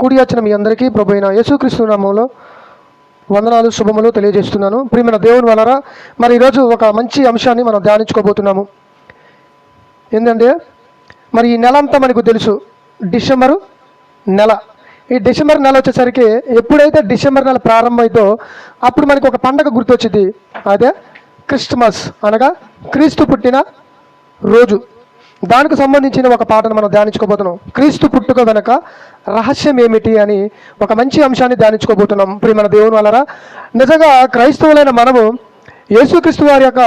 కూడి వచ్చిన మీ అందరికీ ప్రభు అయిన యేసుక్రీస్తు నామంలో వందనాలు శుభములు తెలియజేస్తున్నాను. ప్రియమైన దేవుని వలరా మరి ఈరోజు ఒక మంచి అంశాన్ని మనం ధ్యానించుకోబోతున్నాము. ఏంటంటే మరి ఈ నెల అంతా మనకు తెలుసు డిసెంబరు నెల. ఈ డిసెంబర్ నెల వచ్చేసరికి ఎప్పుడైతే డిసెంబర్ నెల ప్రారంభమైతో అప్పుడు మనకు ఒక పండగ గుర్తొచ్చింది. అదే క్రిస్టమస్ అనగా క్రీస్తు పుట్టిన రోజు. దానికి సంబంధించిన ఒక పాటను మనం ధ్యానించుకోబోతున్నాం. క్రీస్తు పుట్టుక వెనక రహస్యం ఏమిటి అని ఒక మంచి అంశాన్ని ధ్యానించుకోబోతున్నాం. మన దేవుని వలరా నిజంగా క్రైస్తవులైన మనము యేసుక్రీస్తు వారి యొక్క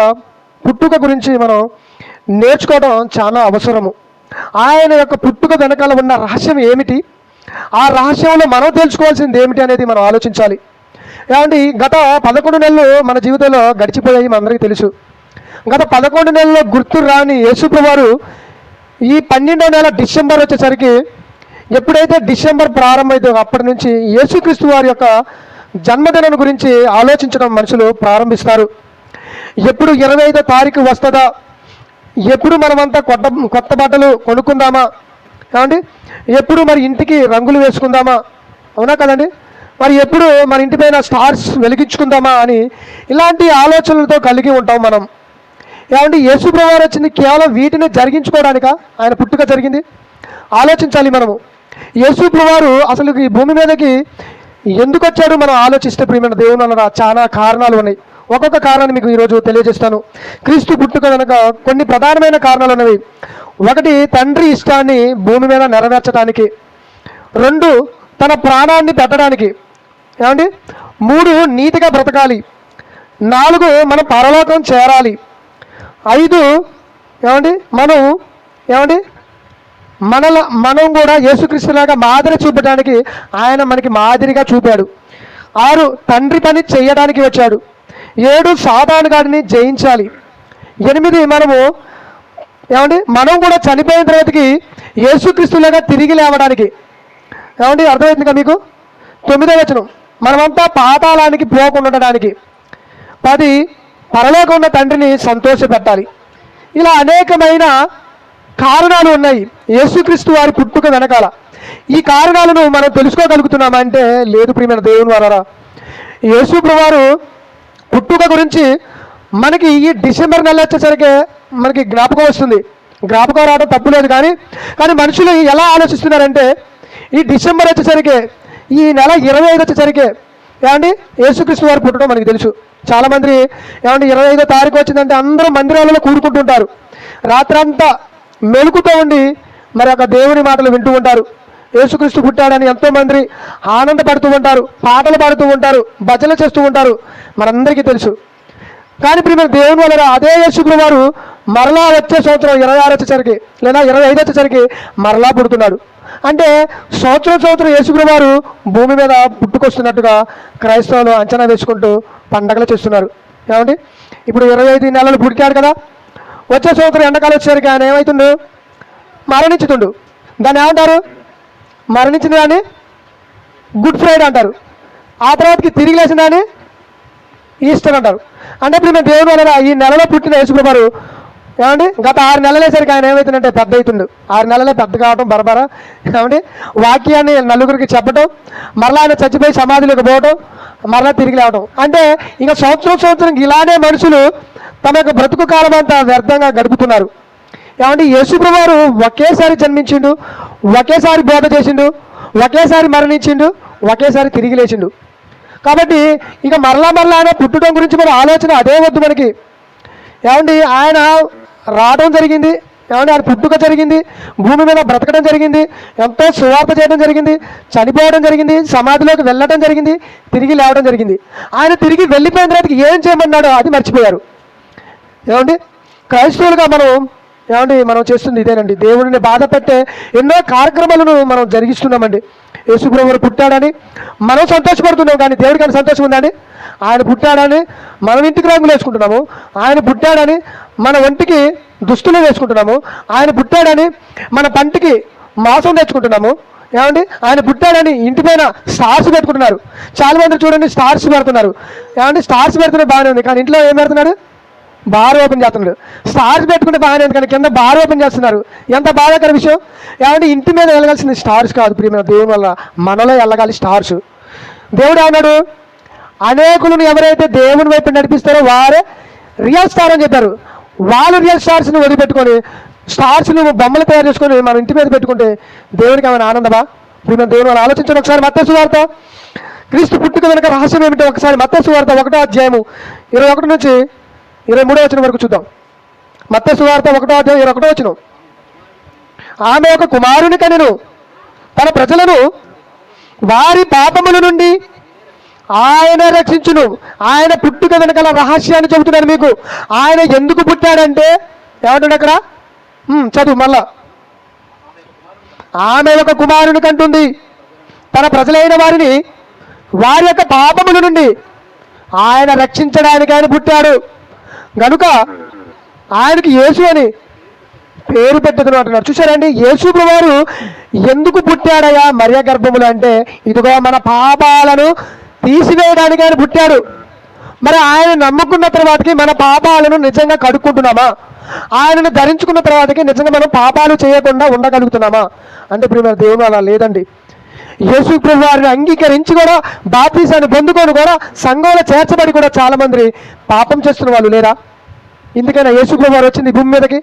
పుట్టుక గురించి మనం నేర్చుకోవడం చాలా అవసరము. ఆయన యొక్క పుట్టుక వెనకాల ఉన్న రహస్యం ఏమిటి? ఆ రహస్యంలో మనం తెలుసుకోవాల్సింది ఏమిటి అనేది మనం ఆలోచించాలి. ఏమండి గత పదకొండు నెలలు మన జీవితంలో గడిచిపోయాయి మనందరికీ తెలుసు. గత పదకొండు నెలల్లో గుర్తు రాని యేసుప్రభు వారు ఈ పన్నెండో నెల డిసెంబర్ వచ్చేసరికి ఎప్పుడైతే డిసెంబర్ ప్రారంభమైతే అప్పటి నుంచి యేసుక్రీస్తు వారి యొక్క జన్మదినం గురించి ఆలోచించడం మనుషులు ప్రారంభిస్తారు. ఎప్పుడు ఇరవై ఐదో తారీఖు వస్తుందా? ఎప్పుడు మనమంతా కొత్త కొత్త బట్టలు కొనుక్కుందామా? ఏమండి? ఎప్పుడు మరి ఇంటికి రంగులు వేసుకుందామా? అవునా కదండి? మరి ఎప్పుడు మన ఇంటి పైన స్టార్స్ వెలిగించుకుందామా అని ఇలాంటి ఆలోచనలతో కలిగి ఉంటాం మనం. ఏమంటే యేసు ప్రభువారు వచ్చింది కేవలం వీటిని జరిగించుకోవడానిక? ఆయన పుట్టుక జరిగింది. ఆలోచించాలి మనము. యేసు ప్రభువారు అసలు ఈ భూమి మీదకి ఎందుకు వచ్చాడు మనం ఆలోచిస్తే ప్రియమైన దేవుని అన్న చాలా కారణాలు ఉన్నాయి. ఒక్కొక్క కారణాన్ని మీకు ఈరోజు తెలియజేస్తాను. క్రీస్తు పుట్టుక కనుక కొన్ని ప్రధానమైన కారణాలు ఉన్నవి. ఒకటి తండ్రి ఇష్టాన్ని భూమి మీద నెరవేర్చడానికి రెండు తన ప్రాణాన్ని పెట్టడానికి. ఏమండి? మూడు నీతిగా బ్రతకాలి. నాలుగు మనం పరలోకం చేరాలి. ఐదు ఏమండి? మనం ఏమండి? మనల మనం కూడా యేసుక్రీస్తులాగా మాదిరి చూపడానికి ఆయన మనకి మాదిరిగా చూపాడు. ఆరు తండ్రి పని చేయడానికి వచ్చాడు. ఏడు సాధారణ గాడిని జయించాలి. ఎనిమిది మనము ఏమండి? మనం కూడా చనిపోయిన తర్వాతకి యేసుక్రీస్తులాగా తిరిగి లేవడానికి. ఏమండి? అర్థమవుతుందిగా మీకు? తొమ్మిదో వచనం. మనమంతా పాతాళానికి పోకుండా ఉండడానికి. పది పరలోకం ఉన్న తండ్రిని సంతోషపెట్టాలి. ఇలా అనేకమైన కారణాలు ఉన్నాయి. యేసుక్రీస్తు వారి పుట్టుక వెనకాల. ఈ కారణాలను మనం తెలుసుకోగలుగుతున్నామంటే లేదు ప్రియమైన దేవుని వారా యేసు వారు పుట్టుక గురించి మనకి ఈ డిసెంబర్ నెల వచ్చేసరికి మనకి జ్ఞాపకం వస్తుంది. జ్ఞాపకం రావడం తప్పు లేదు కానీ కానీ మనుషులు ఎలా ఆలోచిస్తున్నారంటే ఈ డిసెంబర్ వచ్చేసరికి ఈ నెల ఇరవై ఐదు వచ్చేసరికి ఏమండి? యేసుకృష్ణ వారు పుట్టడం మనకి తెలుసు. చాలామంది ఏమంటే ఇరవై ఐదో తారీఖు వచ్చిందంటే అందరూ మందిరాలలో కూడుకుంటుంటారు రాత్రంతా మెలుకుతో ఉండి మరి ఒక దేవుని మాటలు వింటూ ఉంటారు. యేసుక్రీస్తు పుట్టాడని ఎంతోమంది ఆనందపడుతూ ఉంటారు పాటలు పాడుతూ ఉంటారు భజనలు చేస్తూ ఉంటారు. మనందరికీ తెలుసు. కానీ ప్రియమైన దేవుని వల్ల అదే యేసుప్రభు వారు మరలా వచ్చే సంవత్సరం ఇరవై ఆరు వచ్చేసరికి లేదా ఇరవై ఐదు వచ్చేసరికి మరలా పుడుతున్నాడు. అంటే సంవత్సరం సంవత్సరం యేసుప్రభు వారు భూమి మీద పుట్టుకొస్తున్నట్టుగా క్రైస్తవులు అంచనా వేసుకుంటూ పండగలు చేస్తున్నారు. ఏమండి? ఇప్పుడు ఇరవై ఐదు నెలలు పుట్టాడు కదా. వచ్చే సంవత్సరం ఎండకాలం వచ్చేసరికి ఆయన ఏమవుతుండు మరణించుతుండు. దాన్ని ఏమంటారు? మరణించిన దాన్ని గుడ్ ఫ్రైడే అంటారు. ఆ తర్వాతకి తిరిగి లేచిన దాన్ని ఈస్టర్ అంటారు. అంటే ఇప్పుడు మేము దేవుని వల్ల ఈ నెలలో పుట్టిన యేసుప్రభారు ఏమండి? గత ఆరు నెలలేసరికి ఆయన ఏమవుతుందంటే పెద్ద అవుతుండు. ఆరు నెలలే పెద్ద కావటం బరబర. ఏమండి? వాక్యాన్ని నలుగురికి చెప్పటం మరలా ఆయన చచ్చిపోయి సమాధిలోకి పోవటం మరలా తిరిగి లేవటం. అంటే ఇంకా సంవత్సరం సంవత్సరం ఇలానే మనుషులు తమ యొక్క బ్రతుకు కాలం అంతా వ్యర్థంగా గడుపుతున్నారు. ఏమంటే యేసుప్రభువారు ఒకేసారి జన్మించిండు ఒకేసారి బోధ చేసిండు ఒకేసారి మరణించిండు ఒకేసారి తిరిగి లేచిండు. కాబట్టి ఇక మరలా మరలా ఆయన పుట్టడం గురించి మన ఆలోచన అదే వద్దు మనకి. ఏమండి? ఆయన రావడం జరిగింది. ఏమంటే ఆయన పుట్టుక జరిగింది. భూమి మీద బ్రతకడం జరిగింది. ఎంతో సువార్త చేయడం జరిగింది. చనిపోవడం జరిగింది. సమాధిలోకి వెళ్ళడం జరిగింది. తిరిగి లేవడం జరిగింది. ఆయన తిరిగి వెళ్ళిపోయిన తర్వాత ఏం చేయమన్నాడో అది మర్చిపోయారు. ఏమండి క్రైస్తవులుగా మనం ఏమండి మనం చేస్తుంది ఇదేనండి. దేవుడిని బాధ పెట్టే ఎన్నో కార్యక్రమాలను మనం జరిగిస్తున్నామండి. యేసుప్రభుడు పుట్టాడని మనం సంతోషపడుతున్నాం కానీ దేవుడికి అని సంతోషం ఉందండి ఆయన పుట్టాడని మనం ఇంటికి రంగులు వేసుకుంటున్నాము. ఆయన పుట్టాడని మన ఒంటికి దుస్తులు వేసుకుంటున్నాము. ఆయన పుట్టాడని మన పంటికి మాసం తెచ్చుకుంటున్నాము. ఏమండి? ఆయన పుట్టాడని ఇంటి పైన స్టార్స్ పెట్టుకుంటున్నారు. చాలా మంది చూడండి స్టార్స్ పెడుతున్నారు. ఏమండి? స్టార్స్ పెడుతున్నారు బాగానే ఉంది. కానీ ఇంట్లో ఏం పెడుతున్నాడు బార్ ఓపెన్ చేస్తున్నాడు. స్టార్స్ పెట్టుకుంటే బాగానే ఎందుకంటే కింద బార్ ఓపెన్ చేస్తున్నారు. ఎంత బాధాకర విషయం? ఏమంటే ఇంటి మీద వెళ్ళగాల్సింది స్టార్స్ కాదు ప్రియమైన దేవుని వల్ల. మనలో వెళ్ళగాలి స్టార్స్. దేవుడు అన్నాడు అనేకులను ఎవరైతే దేవుని వైపు నడిపిస్తారో వారే రియల్ స్టార్ అని చెప్పారు. వాళ్ళు రియల్ స్టార్స్ని వదిలిపెట్టుకొని స్టార్స్ని బొమ్మలు తయారు చేసుకొని మనం ఇంటి మీద పెట్టుకుంటే దేవునికి ఏమైనా ఆనందమా? ప్రియమైన దేవుని వాళ్ళు ఆలోచించండి ఒకసారి మత్తసు వార్త క్రీస్తు పుట్టుక వెనుక రహస్యం ఏమిటో ఒకసారి మత్తసు వార్త ఒకటో అధ్యాయము ఇరవై ఒకటి నుంచి ఇరవై మూడో వచ్చిన వరకు చూద్దాం. మత్స్య సువార్త ఒకటో అధ్యాయం ఇరవై ఒకటో వచ్చిన ఆమె ఒక కుమారుని కనిను. తన ప్రజలను వారి పాపముల నుండి ఆయన రక్షించును. ఆయన పుట్టుక వెనకాల రహస్యాన్ని చెబుతున్నాను మీకు. ఆయన ఎందుకు పుట్టాడంటే ఏమంటాడు అక్కడ? చదువు మళ్ళా. ఆమె ఒక కుమారుని కంటుంది. తన ప్రజలైన వారిని వారి యొక్క పాపముల నుండి ఆయన రక్షించడానికి ఆయన పుట్టాడు. గనుక ఆయనకి యేసు అని పేరు పెట్టదును అంటున్నారు చూసారండి యేసు వారు ఎందుకు పుట్టాడయా మరియ గర్భములు అంటే ఇదిగో మన పాపాలను తీసివేయడానికి ఆయన పుట్టాడు. మరి ఆయన నమ్ముకున్న తర్వాతకి మన పాపాలను నిజంగా కడుక్కుంటున్నామా? ఆయనను ధరించుకున్న తర్వాతకి నిజంగా మనం పాపాలు చేయకుండా ఉండగలుగుతున్నామా? అంటే ఇప్పుడు మన దేవుడు అలా లేదండి. యేసు వారిని అంగీకరించి కూడా బాప్తీసాన్ని పొందుకొని కూడా సంఘంలో చేర్చబడి కూడా చాలామంది పాపం చేస్తున్న వాళ్ళు లేరా? ఎందుకైనా యేసుప్రభు వారు వచ్చింది భూమి మీదకి.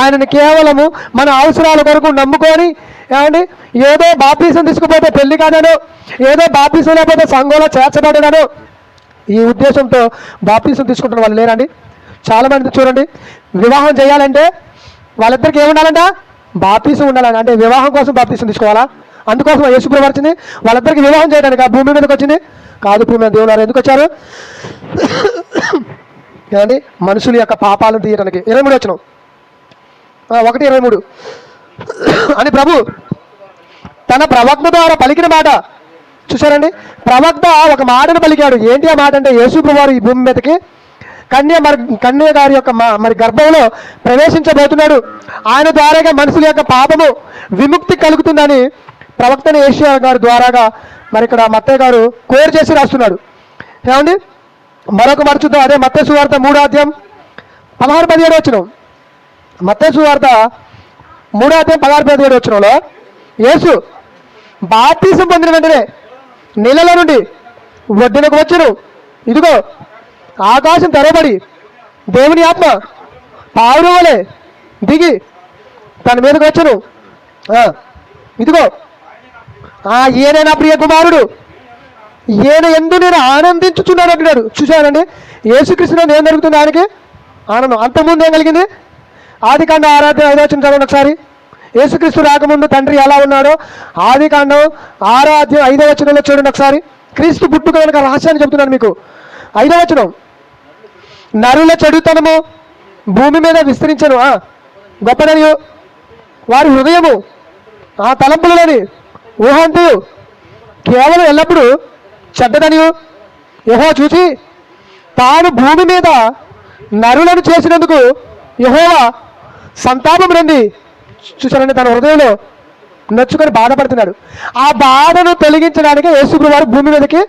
ఆయనని కేవలము మన అవసరాల కొరకు నమ్ముకొని ఏమండి? ఏదో బాప్తీసం తీసుకుపోతే పెళ్ళి కాదనో ఏదో బాప్తీసం లేకపోతే సంఘంలో చేర్చబడనో ఈ ఉద్దేశంతో బాప్తీసం తీసుకుంటున్న వాళ్ళు లేరండి చాలామంది చూడండి వివాహం చేయాలంటే వాళ్ళిద్దరికి ఏముండాలంట? బాప్తీసం ఉండాలండి అంటే వివాహం కోసం బాప్తీసం తీసుకోవాలా? అందుకోసం యేసుప్రభు వచ్చింది. వాళ్ళిద్దరికి వివాహం చేయడానికి ఆ భూమి మీదకి వచ్చింది. కాదు ప్రియమైన దేవుడు ఎందుకు వచ్చారు? ఏమండి? మనుషుల యొక్క పాపాలను తీయడానికి ఇరవై మూడు వచ్చిన. ఒకటి ఇరవై మూడు. అని ప్రభు తన ప్రవక్త ద్వారా పలికిన మాట. చూసారండి ప్రవక్త ఒక మాటను పలికాడు. ఏంటి ఆ మాట అంటే యేసు ఈ భూమి మీదకి కన్య మరి కన్య గారి యొక్క మా- మరి గర్భంలో ప్రవేశించబోతున్నాడు. ఆయన ద్వారాగా మనుషుల యొక్క పాపము విముక్తి కలుగుతుందని ప్రవక్తని ఏషియా గారి ద్వారాగా మరి ఇక్కడ మత్తయ్య గారు కోర్ చేసి రాస్తున్నాడు. ఏమండి? మరొక మాట అదే మత్తయి సువార్త మూడో అధ్యాయం పదహారు పదిహేడు వచ్చిన. మత్తయి సువార్త మూడో అధ్యాయం పదహారు పదిహేడు వచ్చినంలో యేసు బాప్తీసం పొందిన వెంటనే నీళ్ళలో నుండి ఒడ్డునకు వచ్చును ఇదిగో ఆకాశం తెరబడి దేవుని ఆత్మ పావురు వలె దిగి తన మీదకి వచ్చును. ఇదిగో ఆ ఏనే నా ప్రియ కుమారుడు? ఈయన ఎందు నేను ఆనందించుచున్నాను అంటున్నాడు. చూశానండి యేసుకృష్ణుడు ఏం జరుగుతుంది ఆయనకి ఆనందం. అంతకుముందు ఏం కలిగింది? ఆది కాండ ఆరాధ్య ఐదో చదవండి ఒకసారి. యేసుక్రీస్తు రాకముందు తండ్రి ఎలా ఉన్నాడో ఆది కాండం ఆరాధ్యం ఐదో వచనంలో చూడండి ఒకసారి. క్రీస్తు పుట్టుక కనుక రహస్యాన్ని చెబుతున్నాను మీకు. ఐదో వచనం నరుల చెడుతనము భూమి మీద విస్తరించను. గొప్ప గొప్పదనియు వారి హృదయము ఆ తలంపులలోని ఊహంతయు కేవలం ఎల్లప్పుడూ చెడ్డదనియు యహో చూసి తాను భూమి మీద నరులను చేసినందుకు యహోవా సంతాపం రండి చూసారండి తన హృదయంలో నొచ్చుకొని బాధపడుతున్నాడు. ఆ బాధను తొలగించడానికి యేసుప్రభు వారు భూమి మీదకి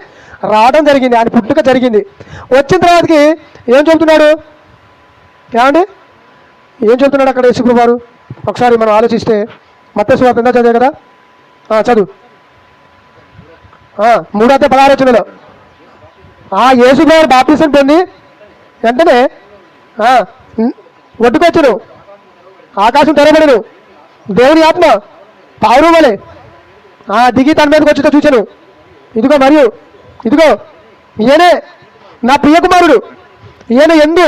రావడం జరిగింది ఆయన పుట్టుక జరిగింది. వచ్చిన తర్వాతకి ఏం చెబుతున్నాడు? ఏమండి? ఏం చెబుతున్నాడు అక్కడ యేసుప్రభు వారు? ఒకసారి మనం ఆలోచిస్తే మత్స్య వార్త ఎంత చదివే కదా? చదువు. మూడో పదహారు వచ్చినలో ఆ యేసుగారు బాప్తీసం పొంది వెంటనే ఒడ్డుకొచ్చును. ఆకాశం తెరబడిను దేవుని ఆత్మ పావురు వలె ఆ దిగి తన మీదకి వచ్చి చూచాను. ఇదిగో మరియు ఇదిగో ఈయనే నా ప్రియ కుమారుడు ఈయన ఎందు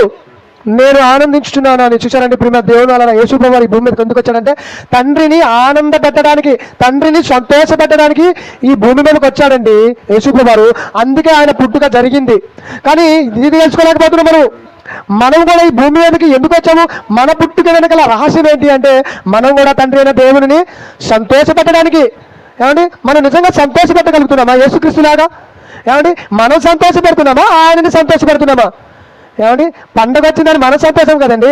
నేను ఆనందించుతున్నాను అని చూశానండి ప్రిమ దేవుని వలన యేసుప్రభు వారి భూమి మీదకి ఎందుకు వచ్చాడంటే తండ్రిని ఆనంద పెట్టడానికి తండ్రిని సంతోషపెట్టడానికి ఈ భూమి మీదకి వచ్చాడండి యేసుప్రభు వారు. అందుకే ఆయన పుట్టుక జరిగింది. కానీ ఇది తెలుసుకోలేకపోతున్నాం మనం. మనం కూడా ఈ భూమి మీదకి ఎందుకు వచ్చాము? మన పుట్టుక వెనకల రహస్యం ఏంటి అంటే మనం కూడా తండ్రి అయిన దేవుని సంతోషపెట్టడానికి. ఏమండి? మనం నిజంగా సంతోషపెట్టగలుగుతున్నామా? యేసుక్రీస్తులాగా? ఏమండి? మనం సంతోషపెడుతున్నామా? ఆయనని సంతోషపెడుతున్నామా? ఏమండి? పండగ వచ్చిందని మన సంతోషం కదండి.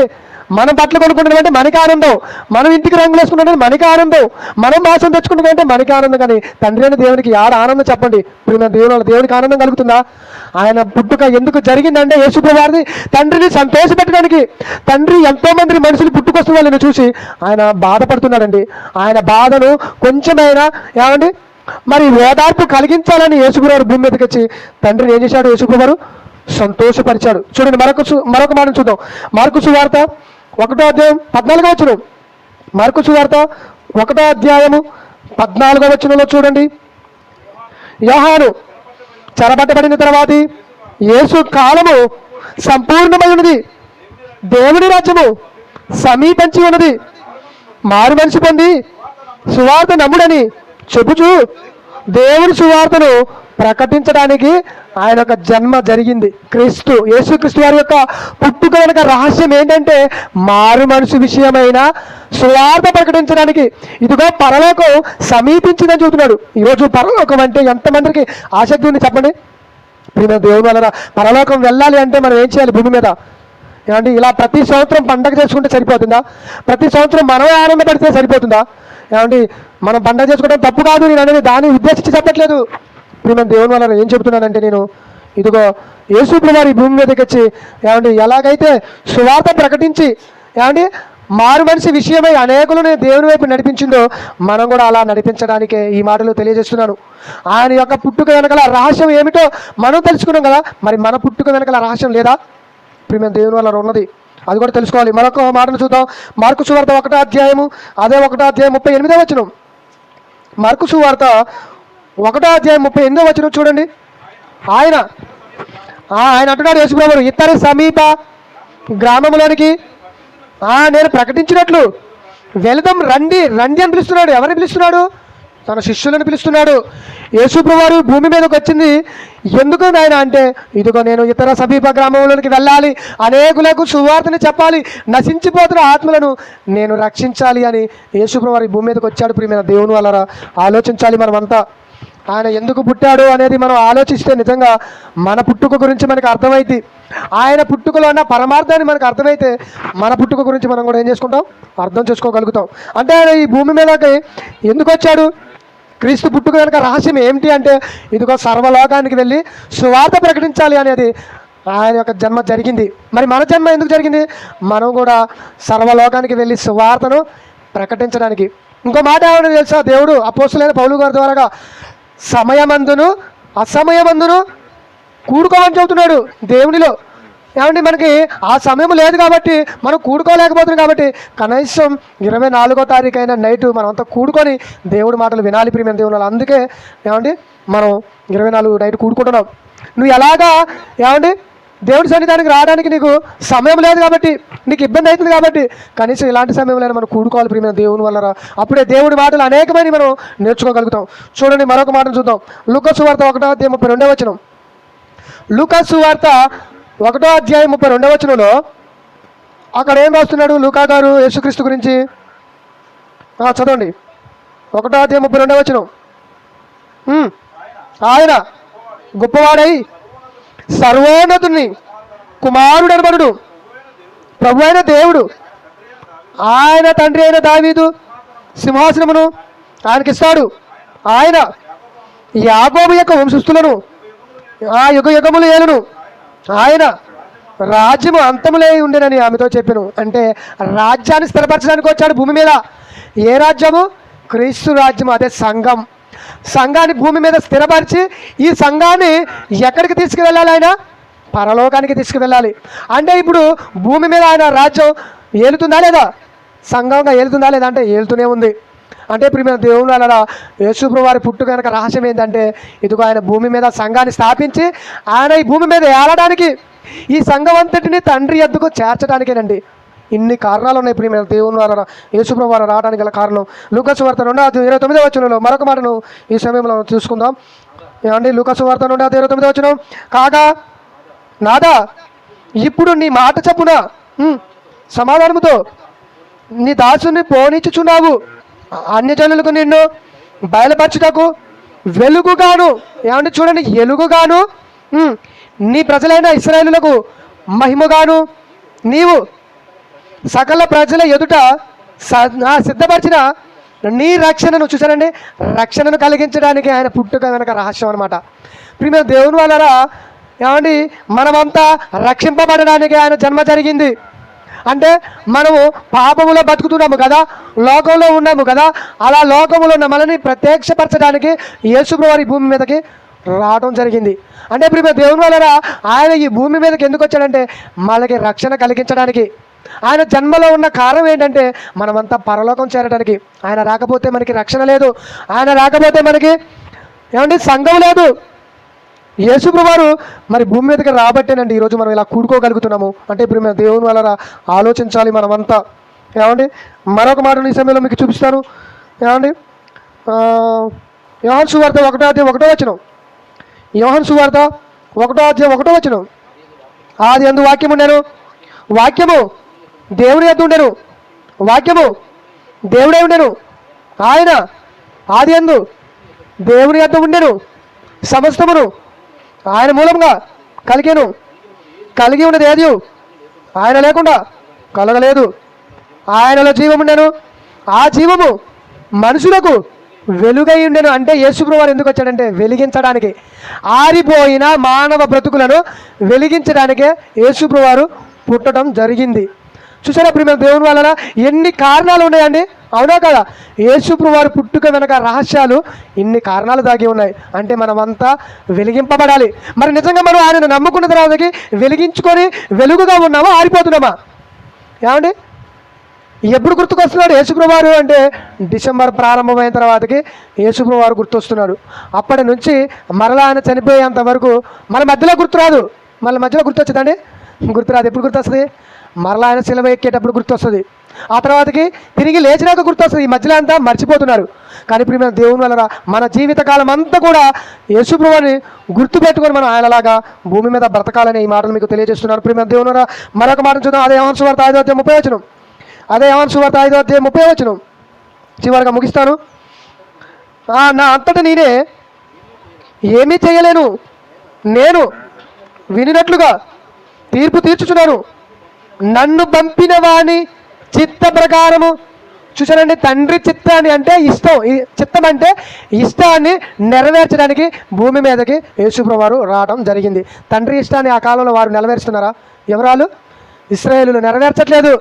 మనం బట్టలు కొనుక్కుంటున్నామంటే మనకి ఆనందం. మనం ఇంటికి రంగులు వేసుకుంటున్నామంటే మనకి ఆనందం. మనం మాసం తెచ్చుకుంటున్నామంటే మనకి ఆనందం. కానీ తండ్రి అయిన దేవునికి ఆడ ఆనందం చెప్పండి? ఇప్పుడు మన దేవుని దేవునికి ఆనందం కలుగుతుందా? ఆయన పుట్టుక ఎందుకు జరిగిందంటే యేసుప్రభు వారిని తండ్రిని సంతోషపెట్టడానికి. తండ్రి ఎంతో మంది మనుషులు పుట్టుకొస్తున్న వాళ్ళని చూసి ఆయన బాధపడుతున్నాడండి. ఆయన బాధను కొంచెమైనా ఏమండి? మరి ఓదార్పు కలిగించాలని యేసుగురారు భూమి మీదకి వచ్చి తండ్రిని ఏం చేశాడు యేసుప్రభు వారు సంతోషపరిచాడు. చూడండి మరొక మరొక మాట చూద్దాం. మార్కు సువార్త ఒకటో అధ్యాయం పద్నాలుగో వచ్చిన మార్కు సువార్త ఒకటో అధ్యాయము పద్నాలుగో వచనంలో చూడండి. యోహాను చెరబట్టబడిన తర్వాత యేసు కాలము సంపూర్ణమై ఉన్నది. దేవుని రాజ్యము సమీపించి ఉన్నది. మారు మనిషి పొంది సువార్త నమ్ముడని చెబుచు దేవుని సువార్తను ప్రకటించడానికి ఆయన యొక్క జన్మ జరిగింది. క్రీస్తు యేసుక్రీస్తు వారి యొక్క పుట్టుక వెనుక రహస్యం ఏంటంటే మారు మనసు విషయమైన సువార్త ప్రకటించడానికి. ఇదిగో పరలోకం సమీపించిందని చూస్తున్నాడు ఈరోజు పరలోకం అంటే ఎంతమందికి ఆసక్తి ఉంది చెప్పండి? ప్రియమైన దేవుని వలన పరలోకం వెళ్ళాలి అంటే మనం ఏం చేయాలి భూమి మీద? ఏమండి ఇలా ప్రతి సంవత్సరం పండగ చేసుకుంటే సరిపోతుందా? ప్రతి సంవత్సరం మనమే ఆనందపడితే సరిపోతుందా? ఏమండి మనం పండగ చేసుకోవడం తప్పు కాదు నేను అనేది దాన్ని ఉద్దేశించి చెప్పట్లేదు. ప్రియమైన దేవుని వలన ఏం చెబుతున్నానంటే నేను ఇదిగో యేసుప్రభు వారి భూమి మీదకి వచ్చి ఏమండి ఎలాగైతే సువార్త ప్రకటించి ఏమండి మారు మనిషి విషయమై అనేకులను దేవుని వైపు నడిపించిందో మనం కూడా అలా నడిపించడానికే ఈ మాటలు తెలియజేస్తున్నాను. ఆయన యొక్క పుట్టుక వెనకల రహస్యం ఏమిటో మనం తెలుసుకున్నాం కదా మరి మన పుట్టుక వెనకల రహస్యం లేదా? ప్రియమైన దేవుని వల్ల ఉన్నది. అది కూడా తెలుసుకోవాలి. మరొక మాటను చూద్దాం. మార్కు సువార్త ఒకటో అధ్యాయము అదే ఒకటో అధ్యాయం ముప్పై ఎనిమిదో వచనం. మార్కు సువార్త ఒకటో అధ్యాయం ముప్పై ఎనిమిదో వచ్చిన చూడండి. ఆయన ఆయన అంటున్నాడు యేసుప్రభు ఇతర సమీప గ్రామంలోనికి ఆ, నేను ప్రకటించినట్లు వెళదాం రండి రండి అని పిలుస్తున్నాడు. ఎవరిని పిలుస్తున్నాడు? తన శిష్యులను పిలుస్తున్నాడు. యేసుప్రభువారు భూమి మీదకి వచ్చింది. ఎందుకు నాయన అంటే ఇదిగో నేను ఇతర సమీప గ్రామంలోనికి వెళ్ళాలి. అనేకులకు సువార్తని చెప్పాలి. నశించిపోతున్న ఆత్మలను నేను రక్షించాలి అని యేసుప్రభువారు భూమి మీదకి వచ్చాడు. ప్రియమైన దేవుని వలన ఆలోచించాలి మనమంతా. ఆయన ఎందుకు పుట్టాడు అనేది మనం ఆలోచిస్తే నిజంగా మన పుట్టుక గురించి మనకు అర్థమైంది ఆయన పుట్టుకలో ఉన్న పరమార్థాన్ని మనకు అర్థమైతే మన పుట్టుక గురించి మనం కూడా ఏం చేసుకుంటాం? అర్థం చేసుకోగలుగుతాం. అంటే ఆయన ఈ భూమి మీదకి ఎందుకు వచ్చాడు? క్రీస్తు పుట్టుక వెనుక రహస్యం ఏమిటి అంటే ఇదిగో సర్వలోకానికి వెళ్ళి సువార్త ప్రకటించాలి అనేది ఆయన యొక్క జన్మ జరిగింది. మరి మన జన్మ ఎందుకు జరిగింది? మనం కూడా సర్వలోకానికి వెళ్ళి సువార్తను ప్రకటించడానికి. ఇంకో మాట ఏమైనా తెలుసా? దేవుడు అపోసులైన పౌలు గారి ద్వారా సమయమందును అసమయమందును కూడుకోమని చెబుతున్నాడు దేవునిలో. ఏమండి మనకి ఆ సమయం లేదు కాబట్టి మనం కూడుకోలేకపోతున్నాం కాబట్టి కనీసం ఇరవై నాలుగో తారీఖు అయిన నైట్ మనం అంతా కూడుకొని దేవుడి మాటలు వినాలి ప్రియమైన దేవుని అందుకే ఏమండి మనం ఇరవై నాలుగు నైట్ కూడుకుంటున్నాం. నువ్వు ఎలాగా ఏమండి దేవుడి సన్నిధానికి రావడానికి నీకు సమయం లేదు కాబట్టి నీకు ఇబ్బంది అవుతుంది కాబట్టి కనీసం ఇలాంటి సమయంలో మనం కూడుకోవాలి ప్రియమైన దేవుని వల్ల అప్పుడే దేవుడి మాటలు అనేకమైన మనం నేర్చుకోగలుగుతాం. చూడండి మరొక మాటను చూద్దాం. లుకసు వార్త ఒకటో అధ్యాయం ముప్పై రెండవ వచనం. లూకాసు వార్త ఒకటో అధ్యాయం ముప్పై రెండవ వచనంలో అక్కడ ఏం రాస్తున్నాడు లూకా గారు యేసుక్రీస్తు గురించి? చదవండి. ఒకటో అధ్యాయం ముప్పై రెండవ వచనం. ఆయన గొప్పవాడై సర్వోన్నతుని కుమారుడు అనబడు ప్రభు అయిన దేవుడు. ఆయన తండ్రి అయిన దావీదు సింహాసనమును ఆయనకిస్తాడు. ఆయన యాగోబు యొక్క వంశస్థులను ఆ యుగ యుగములు ఏలును. ఆయన రాజ్యము అంతములే ఉండేనని ఆమెతో చెప్పాను. అంటే రాజ్యాన్ని స్థిరపరచడానికి వచ్చాడు భూమి మీద. ఏ రాజ్యము? క్రీస్తు రాజ్యం అదే సంఘం. సంఘాన్ని భూమి మీద స్థిరపరిచి ఈ సంఘాన్ని ఎక్కడికి తీసుకువెళ్ళాలి ఆయన? పరలోకానికి తీసుకువెళ్ళాలి. అంటే ఇప్పుడు భూమి మీద ఆయన రాజ్యం ఏలుతుందా లేదా? సంఘంగా ఏలుతుందా లేదా అంటే ఏలుతూనే ఉంది. అంటే ఇప్పుడు మేము దేవుని వలన యేసుప్రభు వారి పుట్టుక కనుక రహస్యం ఏంటంటే ఇదిగో ఆయన భూమి మీద సంఘాన్ని స్థాపించి ఆయన ఈ భూమి మీద ఏలడానికి ఈ సంఘం అంతటిని తండ్రి ఎద్దుకు చేర్చడానికేనండి. ఇన్ని కారణాలు ఉన్నాయి ప్రియమైన దేవుని వలన యేసుప్రభు వారు రావడానికి గల కారణం. లూకసు వార్త నుండి అది ఇరవై తొమ్మిదో వచ్చినలో మరొక మాటను ఈ సమయంలో చూసుకుందాం. ఏమండి? లూకసు వార్త నుండి అది ఇరవై తొమ్మిదో వచ్చిన కాగా నాదా ఇప్పుడు నీ మాట చెప్పున సమాధానముతో నీ దాసుని పోనిచ్చుచున్నావు. అన్యజనులకు నిన్ను బయలుపరచుటకు వెలుగుగాను ఏమంటే చూడండి ఎలుగుగాను నీ ప్రజలైన ఇస్రాయేలులకు మహిమగాను నీవు సకల ప్రజల ఎదుట సిద్ధపరిచిన నీ రక్షణను చూసానండి రక్షణను కలిగించడానికి ఆయన పుట్టుక వెనక రహస్యం అనమాట ప్రియమైన దేవుని వాళ్ళరా ఏమండి? మనమంతా రక్షింపబడడానికి ఆయన జన్మ జరిగింది. అంటే మనము పాపములో బతుకుతున్నాము కదా లోకంలో ఉన్నాము కదా అలా లోకములో ఉన్న మనల్ని ప్రత్యక్షపరచడానికి యేసుప్రవారి భూమి మీదకి రావడం జరిగింది. అంటే ప్రియమైన దేవుని వాళ్ళరా ఆయన ఈ భూమి మీదకి ఎందుకు వచ్చాడంటే మనకి రక్షణ కలిగించడానికి. ఆయన జన్మలో ఉన్న కారణం ఏంటంటే మనమంతా పరలోకం చేరడానికి ఆయన రాకపోతే మనకి రక్షణ లేదు. ఆయన రాకపోతే మనకి ఏమంటే సంఘం లేదు. యేసుప్రభువారు మరి భూమి మీదకి రాబట్టేనండి. ఈరోజు మనం ఇలా కూడుకోగలుగుతున్నాము. అంటే ఇప్పుడు మేము దేవుని వల్ల ఆలోచించాలి మనమంతా. ఏమండి? మరొక మాట ఈ సమయంలో మీకు చూపిస్తాను. ఏమండి? యోహన్ సువార్త ఒకటో అధ్యాయం ఒకటో వచ్చిన యోహన్ సువార్త ఒకటో అధ్యాయం ఒకటో వచ్చిన ఆది ఎందు వాక్యము నేను. వాక్యము దేవుని యొద్ద ఉండెను. వాక్యము దేవుడే ఉండెను. ఆయన ఆది అందు దేవుని యొద్ద ఉండెను. సమస్తమును ఆయన మూలంగా కలిగాను. కలిగి ఉన్నది ఏది? ఆయన లేకుండా కలగలేదు. ఆయనలో జీవం ఉండెను. ఆ జీవము మనుషులకు వెలుగై ఉండెను. అంటే యేసుప్రభువారు ఎందుకు వచ్చాడంటే వెలిగించడానికి. ఆరిపోయిన మానవ బ్రతుకులను వెలిగించడానికే యేసుప్రభువారు పుట్టడం జరిగింది. చూసారా ప్రియమైన దేవుని వలన ఎన్ని కారణాలు ఉన్నాయండి? అవునా కదా? యేసుప్రు వారు పుట్టుక వెనక రహస్యాలు ఇన్ని కారణాలు దాగి ఉన్నాయి. అంటే మనమంతా వెలిగింపబడాలి. మరి నిజంగా మనం ఆయనను నమ్ముకున్న తర్వాతకి వెలిగించుకొని వెలుగుగా ఉన్నామా? ఆరిపోతున్నామా? ఏమండి? ఎప్పుడు గుర్తుకొస్తున్నాడు యేసుప్రభువారు అంటే డిసెంబర్ ప్రారంభమైన తర్వాతకి యేసుప్రభువారు గుర్తొస్తున్నాడు. అప్పటి నుంచి మరలా ఆయన చనిపోయేంత వరకు మన మధ్యలో గుర్తురాదు మళ్ళీ మధ్యలో గుర్తొచ్చిందండి? గుర్తురాదు ఎప్పుడు గుర్తొస్తుంది? మరలా ఆయన సిలవ ఎక్కేటప్పుడు గుర్తొస్తుంది. ఆ తర్వాతకి తిరిగి లేచినాక గుర్తొస్తుంది. ఈ మధ్యలో అంతా మర్చిపోతున్నారు. కానీ ఇప్పుడు దేవుని వలన మన జీవితకాలం అంతా కూడా యేసుప్రభుని గుర్తుపెట్టుకొని మనం ఆయనలాగా భూమి మీద బ్రతకాలని ఈ మాటలు మీకు తెలియజేస్తున్నాను. ప్రియమైన దేవుని వలన మరొక మాట చూద్దాం. అదే హంసు సువార్త ఐదో అధ్యాయం ముప్పై వచ్చినాం అదే యవన్ సువార్త ఐదో అధ్యాయం ముప్పై చివరిగా ముగిస్తాను. నా అంతట నేనే ఏమీ చేయలేను. నేను వినినట్లుగా తీర్పు తీర్చుచున్నాను. నన్ను పంపిన వాణి చిత్త ప్రకారము. చూసానండి తండ్రి చిత్తాన్ని అంటే ఇష్టం. ఈ చిత్తం అంటే ఇష్టాన్ని నెరవేర్చడానికి భూమి మీదకి యేసుప్రభువారు రావడం జరిగింది. తండ్రి ఇష్టాన్ని ఆ కాలంలో వారు నెరవేరుస్తున్నారా ఎవరాలు? ఇస్రాయేలు నెరవేర్చట్లేదు.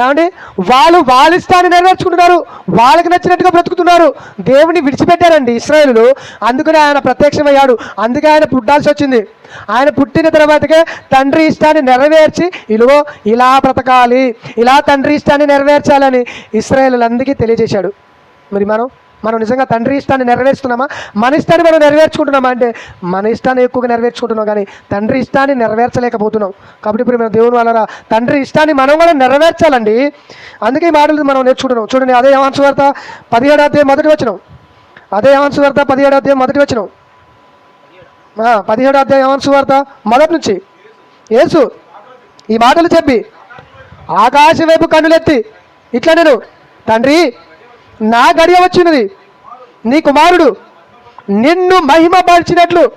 ఏమండి? వాళ్ళు వాళ్ళ ఇష్టాన్ని నెరవేర్చుకుంటున్నారు. వాళ్ళకి నచ్చినట్టుగా బ్రతుకుతున్నారు. దేవుని విడిచిపెట్టారండి ఇస్రాయలు అందుకనే ఆయన ప్రత్యక్షమయ్యాడు. అందుకే ఆయన పుట్టాల్సి వచ్చింది. ఆయన పుట్టిన తర్వాతకే తండ్రి ఇష్టాన్ని నెరవేర్చి ఇలువో ఇలా బ్రతకాలి ఇలా తండ్రి ఇష్టాన్ని నెరవేర్చాలని ఇస్రాయేలులందరికీ తెలియజేశాడు. మరి మనం మనం నిజంగా తండ్రి ఇష్టాన్ని నెరవేరుస్తున్నామా మన ఇష్టాన్ని మనం నెరవేర్చుకుంటున్నామా? అంటే మన ఇష్టాన్ని ఎక్కువగా నెరవేర్చుకుంటున్నాం కానీ తండ్రి ఇష్టాన్ని నెరవేర్చలేకపోతున్నాం. కాబట్టి ఇప్పుడు మనం దేవుని వలన తండ్రి ఇష్టాన్ని మనం కూడా నెరవేర్చాలండి. అందుకే ఈ మాటలు మనం నేర్చుకుంటున్నాం. చూడండి అదే యవాన్సు వార్త పదిహేడు అధ్యాయం మొదటి వచ్చినం అదే యవాన్సు వార్త పదిహేడు అధ్యాయం మొదటి వచ్చినం పదిహేడు అధ్యాయం యవాన్సు వార్త మొదటి నుంచి. యేసు ఈ మాటలు చెప్పి ఆకాశం వైపు కన్నులెత్తి ఇట్లా నేను తండ్రి నా గడియ వచ్చినది. నీ కుమారుడు నిన్ను మహిమపరిచినట్లు.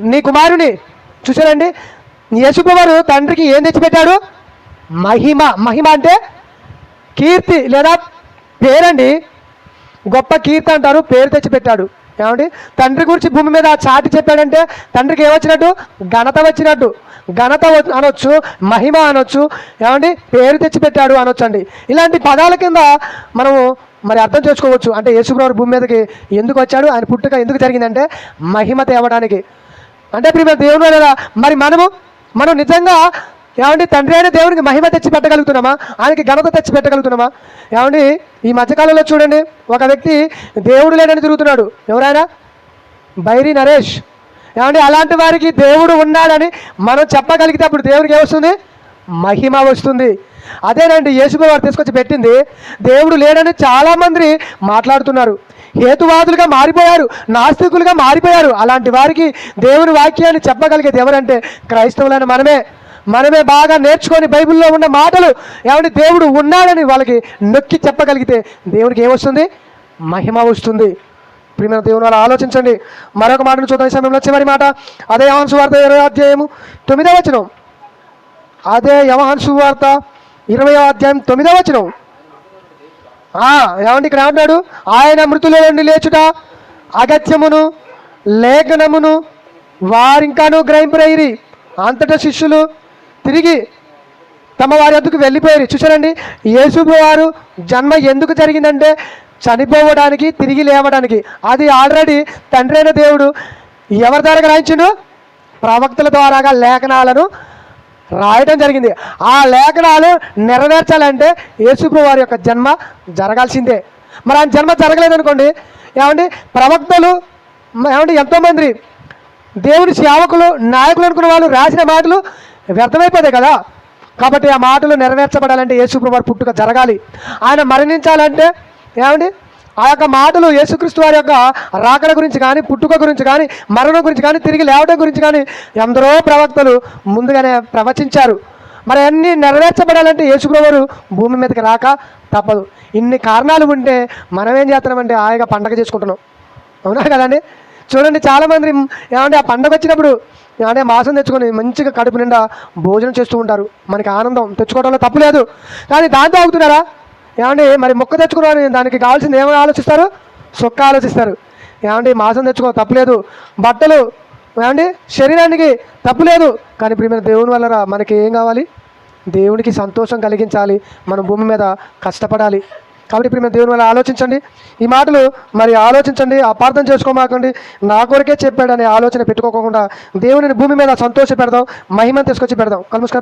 నీ కుమారుని చూసారండి యశుకుమారు తండ్రికి ఏం తెచ్చిపెట్టాడు? మహిమ. మహిమ అంటే కీర్తి లేదా పేరండి. గొప్ప కీర్తి అంటారు పేరు తెచ్చిపెట్టాడు. ఏమండి? తండ్రి గురించి భూమి మీద చాటి చెప్పాడంటే తండ్రికి ఏమొచ్చినట్టు ఘనత వచ్చినట్టు. ఘనత అనొచ్చు మహిమ అనొచ్చు. ఏమండి? పేరు తెచ్చిపెట్టాడు అనొచ్చు అండి ఇలాంటి పదాల కింద మనము మరి అర్థం చేసుకోవచ్చు. అంటే యేసుప్రభు భూమి మీదకి ఎందుకు వచ్చాడు? ఆయన పుట్టుక ఎందుకు జరిగిందంటే మహిమ తేవడానికి. అంటే ప్రియ దేవుని లేదా మరి మనము మనం నిజంగా ఏమండి తండ్రి అయిన దేవునికి మహిమ తెచ్చి పెట్టగలుగుతున్నామా? ఆయనకి ఘనత తెచ్చి పెట్టగలుగుతున్నామా? ఏమండి ఈ మధ్యకాలంలో చూడండి ఒక వ్యక్తి దేవుడు లేడని తిరుగుతున్నాడు. ఎవరైనా బైరి నరేష్. ఏమండి అలాంటి వారికి దేవుడు ఉన్నాడని మనం చెప్పగలిగితే అప్పుడు దేవుడికి ఏమొస్తుంది? మహిమ వస్తుంది. అదేనండి యేసుప్రభు తీసుకొచ్చి పెట్టింది. దేవుడు లేడని చాలామంది మాట్లాడుతున్నారు. హేతువాదులుగా మారిపోయారు నాస్తికులుగా మారిపోయారు. అలాంటి వారికి దేవుని వాక్యాన్ని చెప్పగలిగేది ఎవరంటే క్రైస్తవులైన మనమే. మనమే బాగా నేర్చుకొని బైబిల్లో ఉన్న మాటలు ఏమంటే దేవుడు ఉన్నాడని వాళ్ళకి నొక్కి చెప్పగలిగితే దేవుడికి ఏమొస్తుంది? మహిమ వస్తుంది. ప్రియమైన దేవుని వాళ్ళు ఆలోచించండి. మరొక మాటను చూద్దాం ఈ సమయంలో. చివరి మాట అదే యవహన్ సువార్త ఇరవై అధ్యాయము తొమ్మిదో వచనం. అదే యవహన్ సువార్త ఇరవై అధ్యాయం తొమ్మిదో వచనం. ఏమండి ఇక్కడ ఏమంటాడు ఆయన మృతుల నుండి లేచుట అగత్యమును లేఖనమును వారింకాను గ్రహింపురైరి అంతటా శిష్యులు తిరిగి తమ వారి వద్దకు వెళ్ళిపోయారు. చూసారండి యేసుబు వారు జన్మ ఎందుకు జరిగిందంటే చనిపోవడానికి తిరిగి లేవడానికి. అది ఆల్రెడీ తండ్రి అయిన దేవుడు ఎవరి ద్వారా రాయించిండు ప్రవక్తల ద్వారాగా లేఖనాలను రాయటం జరిగింది. ఆ లేఖనాలు నెరవేర్చాలంటే యేసుప్రభు వారి యొక్క జన్మ జరగాల్సిందే. మరి ఆయన జన్మ జరగలేదనుకోండి ఏమండి? ప్రవక్తలు ఏమండి? ఎంతోమంది దేవుని సేవకులు నాయకులు అనుకున్న వాళ్ళు రాసిన మాటలు వ్యర్థమైపోతాయి కదా. కాబట్టి ఆ మాటలు నెరవేర్చబడాలంటే యేసుప్రభు వారి పుట్టుక జరగాలి. ఆయన మరణించాలంటే ఏమండి? ఆ యొక్క మాటలు యేసుక్రీస్తు వారి యొక్క రాకడ గురించి కానీ పుట్టుక గురించి కానీ మరణం గురించి కానీ తిరిగి లేవడం గురించి కానీ ఎందరో ప్రవక్తలు ముందుగానే ప్రవచించారు. మరి అన్నీ నెరవేర్చబడాలంటే యేసుప్రభు భూమి మీదకి రాక తప్పదు. ఇన్ని కారణాలు ఉంటే మనం ఏం చేస్తున్నామంటే హాయిగా పండగ చేసుకుంటున్నాం. అవునా కదండి? చూడండి చాలామంది ఏమంటే ఆ పండగ వచ్చినప్పుడు ఏమంటే మాంసం తెచ్చుకొని మంచిగా కడుపు నిండా భోజనం చేస్తూ ఉంటారు. మనకి ఆనందం తెచ్చుకోవడంలో తప్పు లేదు. కానీ దాంతో ఆగుతున్నారా? ఏమండి మరి మొక్క తెచ్చుకున్నాను దానికి కావాల్సింది ఏమో ఆలోచిస్తారు? సొక్క ఆలోచిస్తారు. ఏమండి మాంసం తెచ్చుకో తప్పులేదు బట్టలు ఏమండి శరీరానికి తప్పులేదు కానీ ప్రియమైన దేవుని వల్ల మనకి ఏం కావాలి? దేవునికి సంతోషం కలిగించాలి. మనం భూమి మీద కష్టపడాలి. కాబట్టి ఇప్పుడు మేము దేవుని వల్ల ఆలోచించండి. ఈ మాటలు మరి ఆలోచించండి అపార్థం చేసుకోమాకండి. నా కొరకే చెప్పాడనే ఆలోచన పెట్టుకోకుండా దేవుని భూమి మీద సంతోష పెడదాం మహిమను తీసుకొచ్చి పెడదాం. కలుముస్క